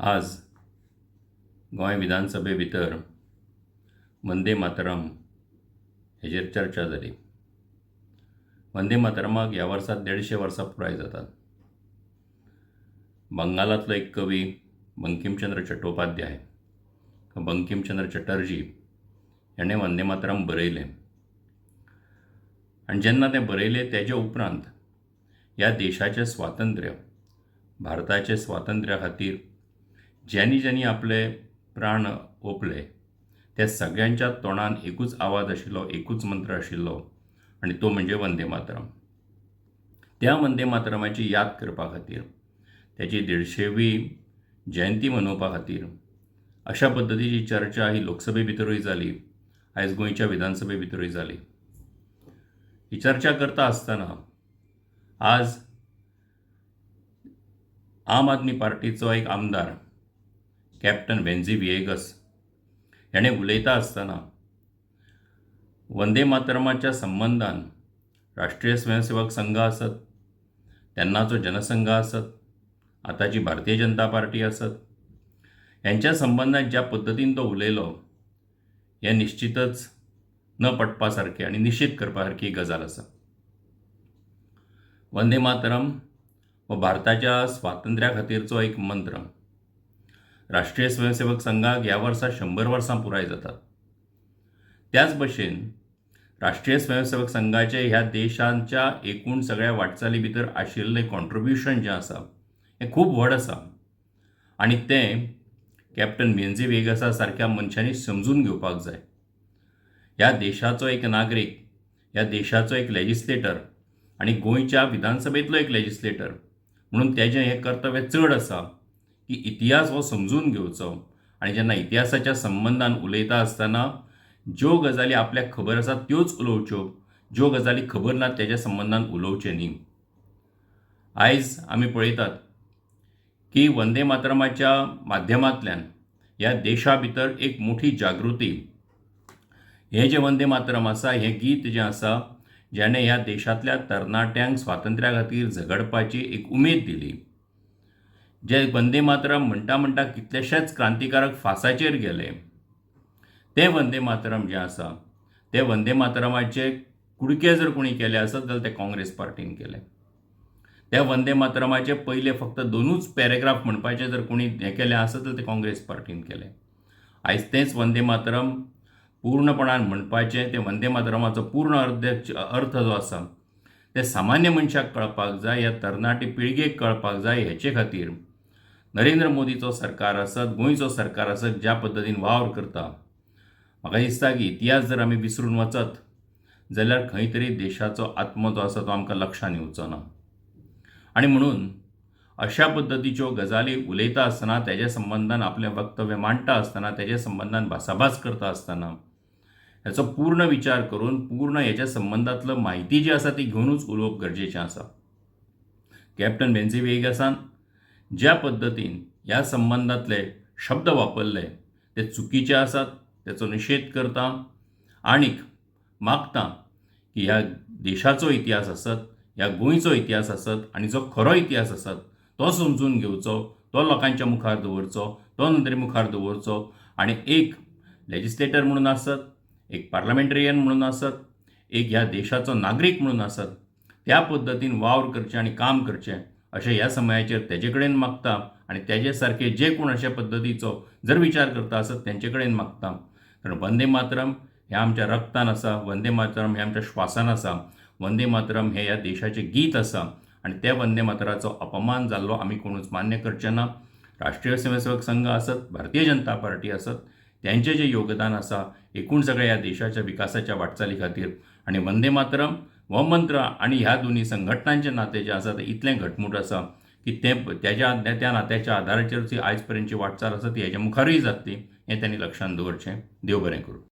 आज गोंय विधानसभे भितर वंदे मातरम हेजेर चर्चा जाली. वंदे मातरमाक ह्या वर्सा देडशे वर्सां पुराय जातात. बंगालांतलो एक कवी बंकिमचंद्र चट्टोपाध्याय. बंकिमचंद्र चटर्जी हाणें वंदे मातरम बरयलें. आनी जेन्ना तें बरयलें तेजे उपरांत ह्या देशाचें स्वातंत्र्य भारताचे स्वातंत्र्या खातीर ज्यांनी ज्यांनी आपले प्राण ओपले त्या सगळ्यांच्या तोंडान एकूच आवाज आशिल्लो एकूच मंत्र आशिल्लो आनी तो म्हणजे वंदे मातरम. त्या वंदे मातरमाची याद करपा खातीर त्याची देडशेवी जयंती मनोवपा खातीर अशा पद्दतीची चर्चा ही लोकसभे भितरूय जाली आयज गोंयच्या विधानसभे भितरूय जाली ही चर्चा करता आसतना आज आम आदमी पार्टीचो एक आमदार कॅप्टन वेन्झी विएगस याने उलयता आसतना वंदे मातरमाच्या संबंदान राष्ट्रीय स्वयंसेवक संघ आसत तेन्नाचो जनसंघ आसत आताची भारतीय जनता पार्टी आसत हेंच्या संबंदान ज्या पद्दतीन तो उलयलो हें निश्चितच न पटपा सारकें आनी निशीत करपा सारकी गजाल आसा वंदे मातरम हो भारताच्या स्वातंत्र्या खातीरचो एक मंत्र राष्ट्रीय स्वयंसेवक संघाक ह्या वर्सा शंबर वर्सां पुराय जातात. त्याच भशेन राष्ट्रीय स्वयंसेवक संघाचे ह्या देशांच्या एकूण सगळ्या वाटचाली भितर आशिल्लें कॉन्ट्रिब्युशन जें आसा हें खूब व्हड आसा. आनी तें कॅप्टन मेन्झी वेगसा सारक्या मनशांनी समजून घेवपाक जाय. ह्या देशाचो एक नागरीक ह्या देशाचो एक लेजिस्लेटर आनी गोंयच्या विधानसभेंतलो एक लेजिस्लेटर म्हणून तेजें हें कर्तव्य चड आसा. की इतिहास हो समजून घेवचो आनी जेन्ना इतिहासाच्या संबंदान उलयता आसतना ज्यो गजाली आपल्याक खबर आसा त्योच उलोवच्यो ज्यो गजाली खबर ना तेज्या संबंदान उलोवचे न्ही. आयज आमी पळयतात की वंदे मातरमाच्या माध्यमांतल्यान ह्या देशा भितर एक मोठी जागृती. हें जें वंदे मातरम आसा हें गीत जें आसा जेणें ह्या देशांतल्या तरणाट्यांक स्वातंत्र्या खातीर झगडपाची एक उमेद दिली. जे वंदे मातरम म्हणटा म्हणटा कितलेशेच क्रांतिकारक फासाचेर गेले. तें वंदे मातरम जें आसा तें वंदे मातरमाचे कुडके जर कोणी केले आसत जाल्यार ते काँग्रेस पार्टीन केले. त्या वंदे मातरमाचे पयले फक्त दोनूच पॅरेग्राफ म्हणपाचे जर कोणी हें केलें आसत जाल्यार ते काँग्रेस पार्टीन केले. आयज तेंच वंदे मातरम पूर्णपणान म्हणपाचें ते वंदे मातरमाचो पूर्ण अर्थ अर्थ जो आसा ते सामान्य मनशाक कळपाक जाय ह्या तरणाटे पिळगेक कळपाक जाय हेचे खातीर नरेंद्र मोदीचो सरकार आसत गोंयचो सरकार आसत ज्या पद्दतीन वावर करता. म्हाका दिसता की इतिहास जर आमी विसरून वचत जाल्यार खंय तरी देशाचो आत्मो जो आसा तो आमकां लक्षांत येवचो ना. आनी म्हणून अशा पद्दतीच्यो गजाली उलयता आसतना तेज्या संबंदान आपलें वक्तव्य मांडटा आसतना तेज्या संबंदान भासाभास करता आसतना हेचो पूर्ण विचार करून पूर्ण हेच्या संबंदांतलो म्हायती जी आसा ती घेवनूच उलोवप गरजेचें आसा. कॅप्टन बेन्झिवेगासान ज्या पद्दतीन ह्या संबंदांतले शब्द वापरले ते चुकीचे आसात तेचो निशेध करता आनीक मागता की ह्या देशाचो इतिहास आसत ह्या गोंयचो इतिहास आसत आनी जो खरो इतिहास आसत तो समजून घेवचो तो लोकांच्या मुखार दवरचो तो नदरे मुखार दवरचो आनी एक लेजिस्लेटर म्हणून आसत एक पार्लमेंटेरियन म्हणून आसत एक ह्या देशाचो नागरीक म्हणून आसत त्या पद्दतीन वावर करचें आनी काम करचें अशें ह्या समयाचेर तेजे कडेन मागता आनी तेजे सारके जे कोण अशा पद्दतीचो जर विचार करता आसत तेंचे कडेन मागता. कारण वंदे मातरम हें आमच्या रक्तान आसा वंदे मातरम हें आमच्या श्वासान आसा वंदे मातरम हें ह्या देशाचें गीत आसा आनी त्या वंदे मातराचो अपमान जाल्लो आमी कोणूच मान्य करचे ना. राष्ट्रीय स्वयंसेवक संघ आसत भारतीय जनता पार्टी आसत तेंचें जें योगदान आसा एकूण सगळ्या ह्या देशाच्या विकासाच्या वाटचाली खातीर आनी वंदे मातरम हो मंत्र आनी ह्या दोन्ही संघटनांचे नातें जें आसा तें इतलें घटमूट आसा की तें तेज्या त्या नात्याच्या आदाराचेर आयज पर्यंतची वाटचाल आसा ती हेच्या मुखारूय जातली हें त्यांनी लक्षांत दवरचें देव बरें करूं.